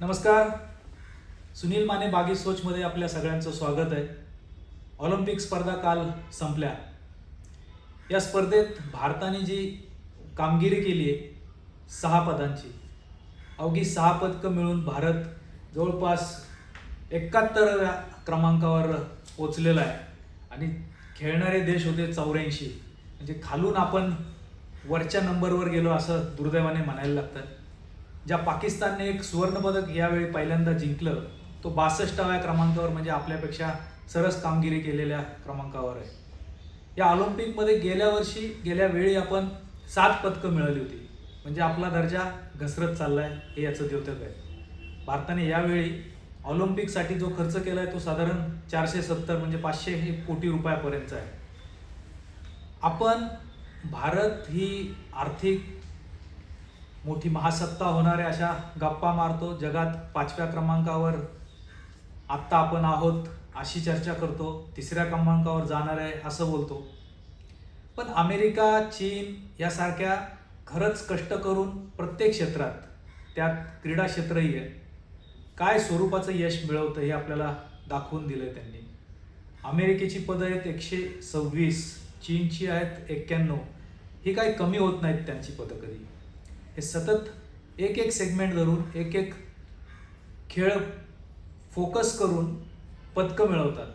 नमस्कार. सुनील माने बागी सोचमध्ये आपल्या सगळ्यांचं स्वागत आहे. ऑलिम्पिक स्पर्धा काल संपल्या. या स्पर्धेत भारताने जी कामगिरी केली आहे सहा पदांची. अवघी सहा पदकं मिळून भारत जवळपास एकाहत्तर क्रमांकावर पोचलेला आहे. आणि खेळणारे देश होते चौऱ्याऐंशी. म्हणजे खालून आपण वरच्या नंबरवर गेलो असं दुर्दैवाने म्हणायला लागतं. ज्या पाकिस्तानने एक सुवर्णपदक यावेळी पहिल्यांदा जिंकलं तो बासष्टाव्या क्रमांकावर म्हणजे आपल्यापेक्षा सरस कामगिरी केलेल्या क्रमांकावर आहे. या ऑलिम्पिकमध्ये गेल्या वर्षी गेल्या वेळी आपण सात पदकं मिळवली होती. म्हणजे आपला दर्जा घसरत चाललाय हे याचं द्योतक आहे. भारताने यावेळी ऑलिम्पिकसाठी जो खर्च केला आहे तो साधारण चारशे सत्तर म्हणजे पाचशे हे कोटी रुपयापर्यंत आहे. आपण भारत ही आर्थिक मोठी महासत्ता होणाऱ्या अशा गप्पा मारतो. जगात पाचव्या क्रमांकावर आत्ता आपण आहोत अशी चर्चा करतो. तिसऱ्या क्रमांकावर जाणार आहे असं बोलतो. पण अमेरिका चीन यासारख्या खरंच कष्ट करून प्रत्येक क्षेत्रात त्यात क्रीडा क्षेत्रही आहे. काय स्वरूपाचं यश मिळवतं हे आपल्याला दाखवून दिलं आहे त्यांनी. अमेरिकेची पदं आहेत एकशे सव्वीस चीनची आहेत एक्क्याण्णव. ही काही कमी होत नाहीत त्यांची पदं कधी. हे सतत एक एक सेगमेंट धरून एक एक खेळ फोकस करून पदकं मिळवतात.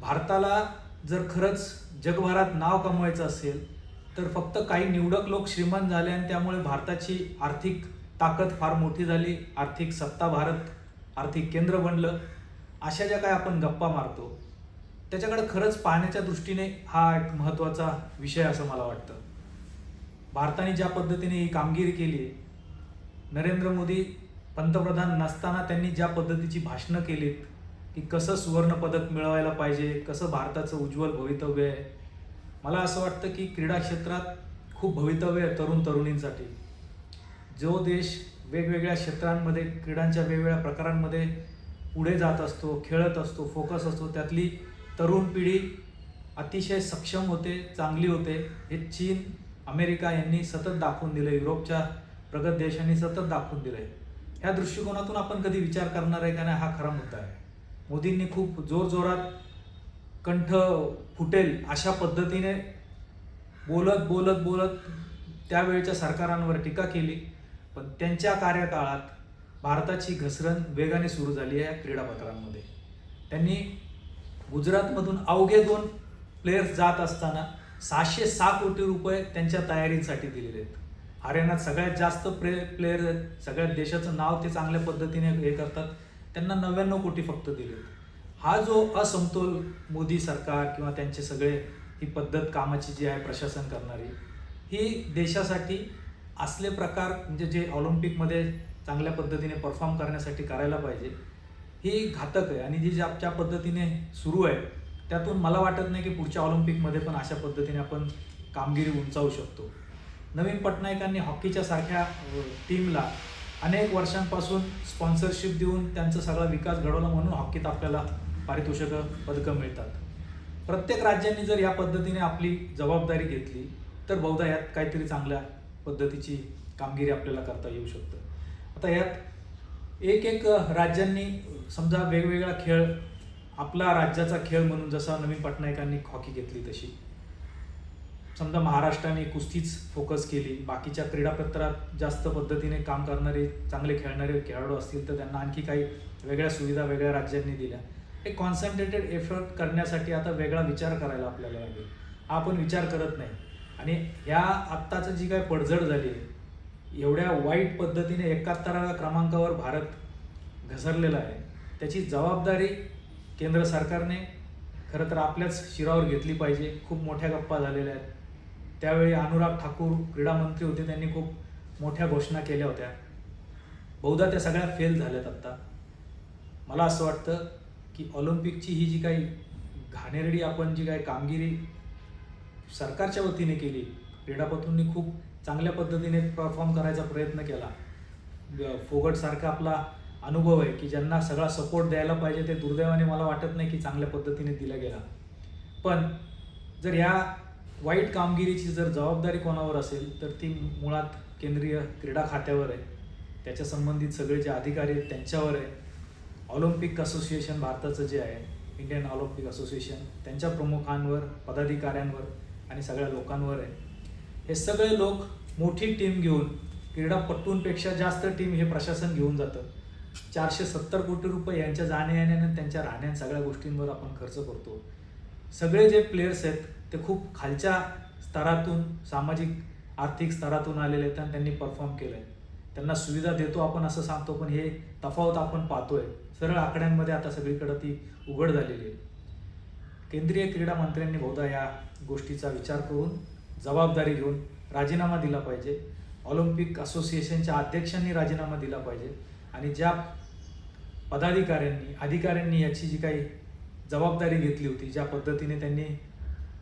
भारताला जर खरंच जगभरात नाव कमवायचं असेल तर फक्त काही निवडक लोक श्रीमंत झाले आणि त्यामुळे भारताची आर्थिक ताकद फार मोठी झाली आर्थिक सत्ता भारत आर्थिक केंद्र बनलं. अशा ज्या काय आपण गप्पा मारतो त्याच्याकडे खरंच पाहण्याच्या दृष्टीने हा एक महत्त्वाचा विषय असं मला वाटतं. भारताने ज्या पद्धतीने ही कामगिरी केली आहे नरेंद्र मोदी पंतप्रधान नसताना त्यांनी ज्या पद्धतीची भाषणं केलीत की कसं सुवर्णपदक मिळवायला पाहिजे कसं भारताचं उज्ज्वल भवितव्य आहे मला असं वाटतं की क्रीडा क्षेत्रात खूप भवितव्य आहे तरुण तरुणींसाठी. जो देश वेगवेगळ्या क्षेत्रांमध्ये क्रीडांच्या वेगवेगळ्या प्रकारांमध्ये पुढे जात असतो खेळत असतो फोकस असतो त्यातली तरुण पिढी अतिशय सक्षम होते चांगली होते हे चीन अमेरिका यांनी सतत दाखवून दिलं युरोपच्या प्रगत देशांनी सतत दाखवून दिलं आहे ह्या दृष्टिकोनातून आपण कधी विचार करणार आहे का नाही हा खरा मुद्दा आहे. मोदींनी खूप जोरजोरात कंठ फुटेल अशा पद्धतीने बोलत बोलत बोलत त्यावेळच्या सरकारांवर टीका केली. पण त्यांच्या कार्यकाळात भारताची घसरण वेगाने सुरू झाली आहे क्रीडापत्रांमध्ये. त्यांनी गुजरातमधून अवघे दोन प्लेयर्स जात असताना सहाशे सहा कोटी रुपये त्यांच्या तयारीसाठी दिलेले आहेत. हरियाणात सगळ्यात जास्त प्ले प्लेयर आहेत. सगळ्यात देशाचं नाव ते चांगल्या पद्धतीने हे करतात. त्यांना नव्याण्णव कोटी फक्त दिले हा जो असमतोल मोदी सरकार किंवा त्यांचे सगळे ही पद्धत कामाची जी आहे प्रशासन करणारी ही देशासाठी असले प्रकार म्हणजे जे ऑलिम्पिकमध्ये चांगल्या पद्धतीने परफॉर्म करण्यासाठी करायला पाहिजे ही घातक आहे. आणि जी ज्या पद्धतीने सुरू आहे त्यातून मला वाटत नाही की पुढच्या ऑलिम्पिकमध्ये पण अशा पद्धतीने आपण कामगिरी उंचावू शकतो. नवीन पटनायकांनी हॉकीच्या सारख्या टीमला अनेक वर्षांपासून स्पॉन्सरशिप देऊन त्यांचा सगळा विकास घडवला म्हणून हॉकीत आपल्याला पारितोषिकं पदकं मिळतात. प्रत्येक राज्यांनी जर या पद्धतीने आपली जबाबदारी घेतली तर बहुधा यात काहीतरी चांगल्या पद्धतीची कामगिरी आपल्याला करता येऊ शकतं. आता यात एक एक राज्यांनी समजा वेगवेगळा खेळ आपला राज्याचा खेळ म्हणून जसा नवीन पटनायकांनी हॉकी घेतली तशी. समजा महाराष्ट्राने कुस्तीच फोकस केली. बाकीच्या क्रीडापत्रात जास्त पद्धतीने काम करणारे चांगले खेळणारे खेळाडू असतील तर त्यांना आणखी काही वेगळ्या सुविधा वेगळ्या राज्यांनी दिल्या. एक कॉन्सन्ट्रेटेड एफर्ट करण्यासाठी आता वेगळा विचार करायला आपल्याला लागेल. हा आपण विचार करत नाही. आणि ह्या आत्ताचं जी काय पडझड झाली आहे एवढ्या वाईट पद्धतीने एकाहत्तराव्या क्रमांकावर भारत घसरलेला आहे त्याची जबाबदारी केंद्र सरकारने खरं तर आपल्याच शिरावर घेतली पाहिजे. खूप मोठ्या गप्पा झालेल्या आहेत. त्यावेळी अनुराग ठाकूर क्रीडा मंत्री होते त्यांनी खूप मोठ्या घोषणा केल्या होत्या. बहुधा त्या सगळ्या फेल झाल्यात आत्ता. मला असं वाटतं की ऑलिम्पिकची ही जी काही घाणेरडी आपण जी काही कामगिरी सरकारच्या वतीने केली क्रीडापटूंनी खूप चांगल्या पद्धतीने परफॉर्म करायचा प्रयत्न केला. फोगटसारखा आपला अनुभव आहे की ज्यांना सगळा सपोर्ट द्यायला पाहिजे ते दुर्दैवाने मला वाटत नाही की चांगल्या पद्धतीने दिला गेला. पण जर ह्या वाईट कामगिरीची जर जबाबदारी कोणावर असेल तर ती मुळात केंद्रीय क्रीडा खात्यावर आहे. त्याच्या संबंधित सगळे जे अधिकारी आहेत त्यांच्यावर आहे. ऑलिम्पिक असोसिएशन भारताचं जे आहे इंडियन ऑलिम्पिक असोसिएशन त्यांच्या प्रमुखांवर पदाधिकाऱ्यांवर आणि सगळ्या लोकांवर आहे. हे सगळे लोक मोठी टीम घेऊन क्रीडापटूंपेक्षा जास्त टीम हे प्रशासन घेऊन जातं. चारशे सत्तर कोटी रुपये यांच्या जाण्यायेण्याने त्यांच्या राहण्या सगळ्या गोष्टींवर आपण खर्च करतो. सगळे जे प्लेयर्स आहेत ते खूप खालच्या स्तरातून सामाजिक आर्थिक स्तरातून आलेले आहेत आणि त्यांनी परफॉर्म केलं आहे त्यांना सुविधा देतो आपण असं सांगतो पण हे तफावत आपण पाहतोय. सरळ आकड्यांमध्ये आता सगळीकडं ती उघड झालेली आहे. केंद्रीय क्रीडा मंत्र्यांनी बहुधा या गोष्टीचा विचार करून जबाबदारी घेऊन राजीनामा दिला पाहिजे. ऑलिम्पिक असोसिएशनच्या अध्यक्षांनी राजीनामा दिला पाहिजे. आणि ज्या पदाधिकाऱ्यांनी अधिकाऱ्यांनी याची जी काही जबाबदारी घेतली होती ज्या पद्धतीने त्यांनी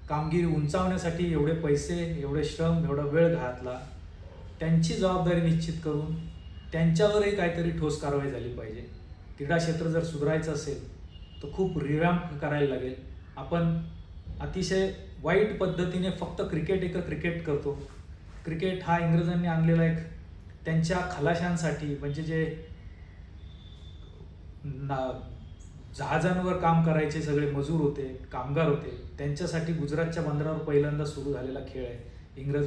कामगिरी उंचावण्यासाठी एवढे पैसे एवढे श्रम एवढा वेळ घातला त्यांची जबाबदारी निश्चित करून त्यांच्यावरही काहीतरी ठोस कारवाई झाली पाहिजे. क्रीडा क्षेत्र जर सुधारायचं असेल तर खूप रिवॅम्प करायला लागेल. आपण अतिशय वाईट पद्धतीने फक्त क्रिकेट एक क्रिकेट करतो. क्रिकेट हा इंग्रजांनी आणलेला एक त्यांच्या खलाशांसाठी म्हणजे जे ना जहाजांवर काम करायचे सगळे मजूर होते कामगार होते त्यांच्यासाठी गुजरातच्या बंदरावर पहिल्यांदा सुरू झालेला खेळ आहे. इंग्रज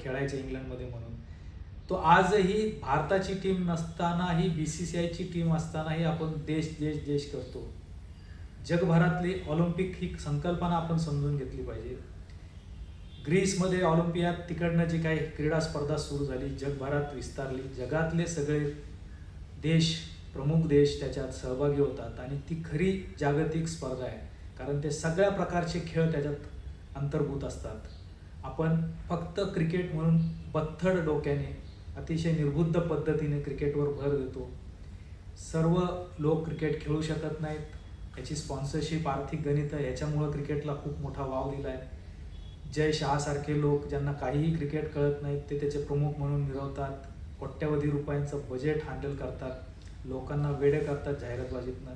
खेळायचे इंग्लंडमध्ये म्हणून. तो आजही भारताची टीम नसतानाही बी सी सी आयची टीम असतानाही आपण देश देश देश करतो. जगभरातली ऑलिम्पिक ही संकल्पना आपण समजून घेतली पाहिजे. ग्रीसमध्ये ऑलिम्पियात तिकडनं जी काही क्रीडा स्पर्धा सुरू झाली जगभरात विस्तारली जगातले सगळे देश प्रमुख देश त्याच्यात सहभागी होतात आणि ती खरी जागतिक स्पर्धा आहे. कारण ते सगळ्या प्रकारचे खेळ त्याच्यात अंतर्भूत असतात. आपण फक्त क्रिकेट म्हणून बथ्थड डोक्याने अतिशय निर्बुद्ध पद्धतीने क्रिकेटवर भर देतो. सर्व लोक क्रिकेट खेळू शकत नाहीत. याची स्पॉन्सरशिप आर्थिक गणित आहे याच्यामुळं क्रिकेटला खूप मोठा वाव दिला आहे जय शहासारखे लोक ज्यांना काहीही क्रिकेट कळत नाहीत ते त्याचे प्रमुख म्हणून मिरवतात. कोट्यवधी रुपयांचं बजेट हँडल करतात. लोकांना वेडे करतात जाहिरातबाजीतनं.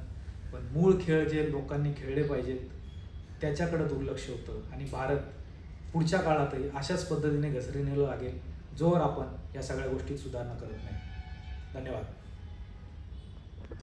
पण मूळ खेळ जे लोकांनी खेळले पाहिजेत त्याच्याकडे दुर्लक्ष होतं. आणि भारत पुढच्या काळातही अशाच पद्धतीने घसरणीला लागेल जोवर आपण या सगळ्या गोष्टीत सुधारणा करत नाही. धन्यवाद.